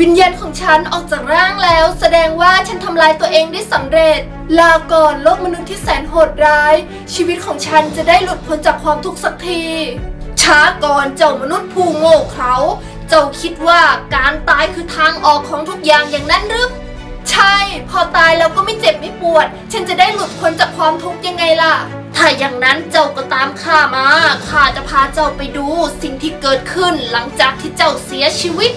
วิญญาณของฉันออกจากร่างแล้ว แสดงว่าฉันทำลายตัวเองได้สำเร็จ ลาก่อนโลกมนุษย์ที่แสนโหดร้าย ชีวิตของฉันจะได้หลุดพ้นจากความทุกข์สักที ช้าก่อนเจ้ามนุษย์ผู้โง่เขลาเจ้าคิดว่าการตายคือทางออกของทุกอย่างอย่างนั้นหรือใช่ พอตายแล้วก็ไม่เจ็บไม่ปวด ฉันจะได้หลุดพ้นจากความทุกข์ยังไงล่ะ ถ้าอย่างนั้นเจ้าก็ตามข้ามาข้าจะพาเจ้าไปดูสิ่งที่เกิดขึ้นหลังจากที่เจ้าเสียชีวิต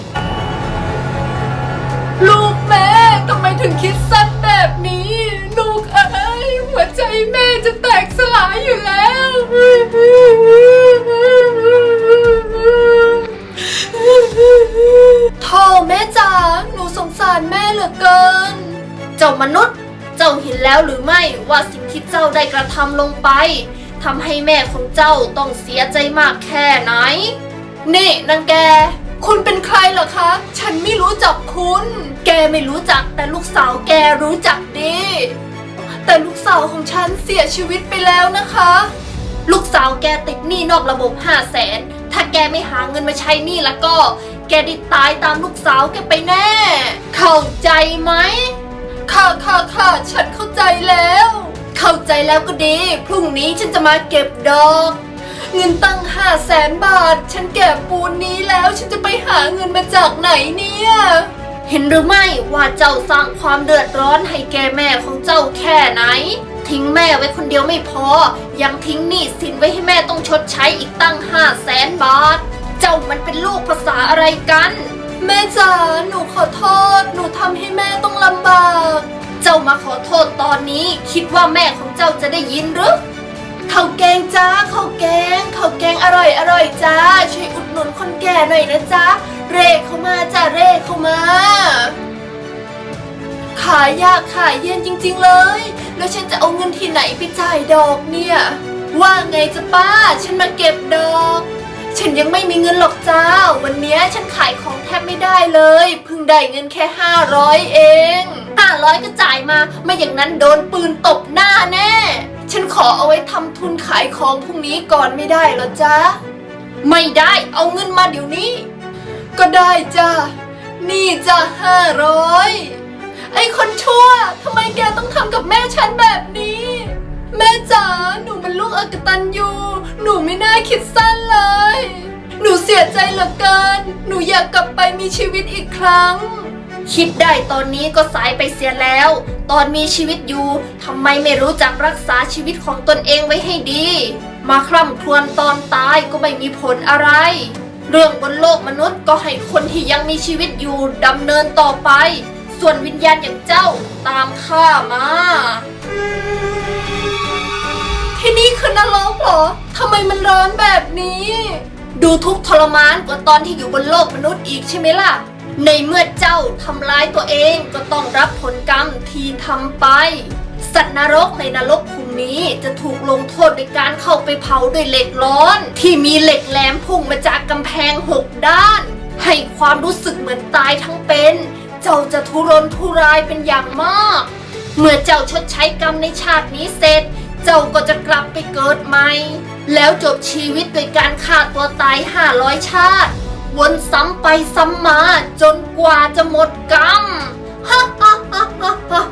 ลูกแม่ทำไมถึงคิดสั้นแบบนี้ ลูกเอ้ยหัวใจแม่จะแตกสลายอยู่แล้ว โท่แม่จ๋าหนูสงสารแม่เหลือเกิน เจ้ามนุษย์ เจ้าเห็นแล้วหรือไม่ว่าสิ่งที่เจ้าได้กระทำลงไปทำให้แม่ของเจ้าต้องเสียใจมากแค่ไหน นี่นางแก นไม่รู้จักคุณ แกไม่รู้จักแต่ลูกสาวแกรู้จักดี แต่ลูกสาวของฉันเสียชีวิตไปแล้วนะคะ ลูกสาวแกติดหนี้นอกระบบห้าแสน ถ้าแกไม่หาเงินมาใช้หนี้แล้วก็ แกได้ตายตามลูกสาวแกไปแน่ เข้าใจไหม ค่ะค่ะค่ะฉันเข้าใจแล้ว เข้าใจแล้วก็ดี พรุ่งนี้ฉันจะมาเก็บดอก เงินตั้งห้าแสนบาท ฉันแก่ปูนนี้แล้วฉันจะไปหาเงินมาจากไหนเนี่ย เห็นหรือไม่ว่าเจ้าสร้างความเดือดร้อนให้แกแม่ของเจ้าแค่ไหน ทิ้งแม่ไว้คนเดียวไม่พอ ยังทิ้งหนี้สินไว้ให้แม่ต้องชดใช้อีกตั้งห้าแสนบาท เจ้ามันเป็นลูกภาษาอะไรกัน แม่จ๋าหนูขอโทษ หนูทำให้แม่ต้องลำบาก เจ้ามาขอโทษตอนนี้ คิดว่าแม่ของเจ้าจะได้ยินหรือ ข้าวแกงจ้าข้าวแกงข้าวแกงอร่อยอร่อยจ้า ช่วยอุดหนุนคนแก่หน่อยนะจ๊ะเร่เข้ามาจ้าเร่เข้ามา ขายยากขายเย็นจริง ๆเลย แล้วฉันจะเอาเงินที่ไหนไปจ่ายดอกเนี่ย ว่าไงจ้ะป้า ฉันมาเก็บดอก ฉันยังไม่มีเงินหรอกจ้า วันนี้ฉันขายของแทบไม่ได้เลย เพิ่งได้เงินแค่500เอง500ก็จ่ายมา ไม่อย่างนั้นโดนปืนตบหน้าแน่ ฉันขอเอาไว้ทำทุนขายของพรุ่งนี้ก่อนไม่ได้เหรอจ๊ะ ไม่ได้เอาเงินมาเดี๋ยวนี้ ก็ได้จ้านี่จ้าห้าร้อยไอ้คนชั่วทำไมแกต้องทำกับแม่ฉันแบบนี้ แม่จ๋าหนูเป็นลูกอกตันยูหนูไม่น่าคิดสั้นเลย หนูเสียใจเหลือเกิน หนูอยากกลับไปมีชีวิตอีกครั้ง คิดได้ตอนนี้ก็สายไปเสียแล้ว ตอนมีชีวิตอยู่ทำไมไม่รู้จักรักษาชีวิตของตนเองไว้ให้ดี มาคร่ำครวญตอนตายก็ไม่มีผลอะไร เรื่องบนโลกมนุษย์ก็ให้คนที่ยังมีชีวิตอยู่ดำเนินต่อไป ส่วนวิญญาณอย่างเจ้าตามข้ามา ที่นี่คือนรกเหรอทำไมมันร้อนแบบนี้ ดูทุกทรมานกว่าตอนที่อยู่บนโลกมนุษย์อีกใช่ไหมล่ะ ในเมื่อเจ้าทำร้ายตัวเองก็ต้องรับผลกรรมที่ทำไป สัตว์นรกในนรกคุมนี้จะถูกลงโทษด้วยการเข้าไปเผาด้วยเหล็กร้อน ที่มีเหล็กแหลมพุ่งมาจากกำแพงหกด้าน ให้ความรู้สึกเหมือนตายทั้งเป็น เจ้าจะทุรนทุรายเป็นอย่างมาก เมื่อเจ้าชดใช้กรรมในชาตินี้เสร็จ เจ้าก็จะกลับไปเกิดใหม่ แล้วจบชีวิตโดยการฆ่าตัวตาย500ชาติ วนซ้ำไปซ้ำมาจนกว่าจะหมดกรรมฮ่าฮ่าฮ่าฮ่า